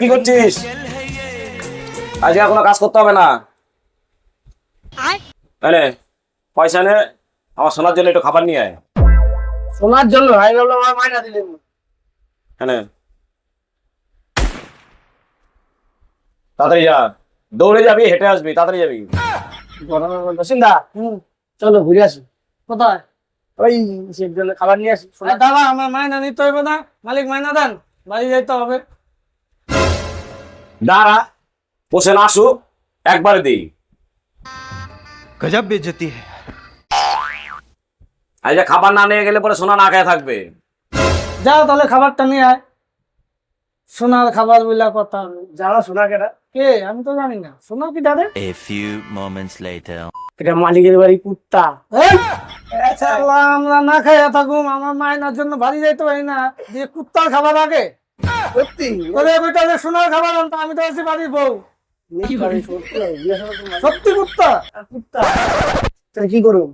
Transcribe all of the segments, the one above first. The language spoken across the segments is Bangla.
কি করছিস? আজকে কোনো কাজ করতে হবে না। এনে পয়সা নে আমার সোনার জন্য একটু খাবার নিয়ে আয়। শোনার জন্য? ভাবলাম আমার মায়না দিলেন। এনে। তাড়াতাড়ি যা। দৌড়ে যাবি হেঁটে আসবি তাড়াতাড়ি যাবি। বাসিন্দা চলো ঘুরে আসি। কোথায়? ওই সে খাবার নিয়ে আসি। দাদা আমার মায়না নিতে হইবে না। মালিক মাইনা দেন। দাঁড়া একবারে দিই। গজব বেজতি আজ খাবার না নিয়ে গেলে পরে সোনা না খেয়ে থাকবে। যাও তাহলে খাবারটা নিয়ে আয়। সোনার খাবার বলে কথা যারা সোনা কেটা কে? আমি তো জানি না। সোনা কি দাদা? এ ফিউ মোমেন্টস লেটার এটা মালিকের বাড়ি কুত্তা। শালা, আমরা না খাইয়া থাকুম আমার মায়নার জন্য বাড়ি যাইতে পারি না। দিয়ে কুত্তার খাবার আগে। সত্যি? যে সোনার খাবার আনতো আমি তো আছি বাড়ির বউ। সত্যি কুত্তা? কুত্তা? কি করুন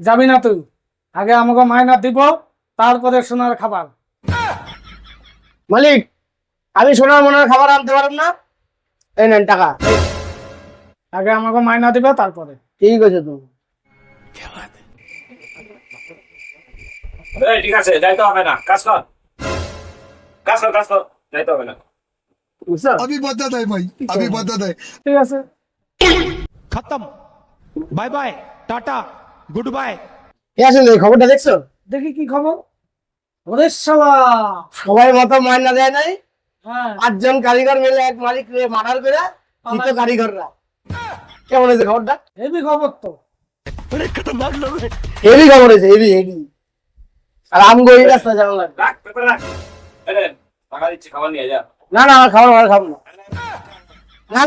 যাবি না তুই। আগে আমাকে মাইনা দিব তারপরে সোনার খাবার। মালিক আমি সোনার মনের খাবার আনতে পারব না? এই নেন টাকা। আগে আমাকে মাইনা দিবে তারপরে। ঠিক আছে তুমি। ঠিক আছে যাইতে হবে না। কাজ কর। কাজ কর কাজ কর। যাইতে হবে না। আমি দেয় ভাই আমি দেয়। ঠিক আছে। খতম। Bye bye tata goodbye. খবরটা দেখছ? দেখি কি খবর। ওরে শালা। সবাই মতো মাইনা দেয় নাই। হ্যাঁ। পাঁচজন কারিগর মিলে এক মালিক মারার করে তৃতীয় কারিগররা। কেমন হয়েছে খবরটা? হেভি খবর তো। হেভি খবর হয়েছে হেভি হেভি। আর আমগো এই রাস্তা যাওয়া লাগবে। রাখ পেপার রাখ। এই টাকা দিচ্ছি খাবার নিয়ে যা। না না আমার খাবার আমার খাব। না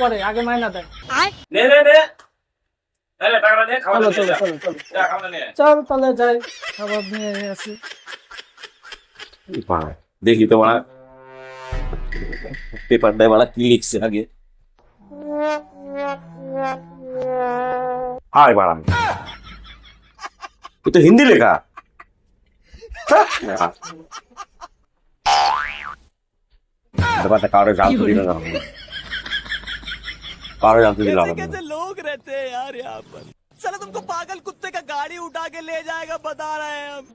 পরে আগে মাইনা দেন। চলো তাহলে যাই। খাবার নিয়ে আসি। দেখি তো মারা পেপার দেয় কি লিখছে আগে। हाँ बारा तो हिंदी लिखा। कारो जानतू दिला कारो दिला कैसे लोग रहते हैं यार यहाँ पर। चलो तुमको पागल कुत्ते का गाड़ी उठा के ले जाएगा बता रहे हैं हम।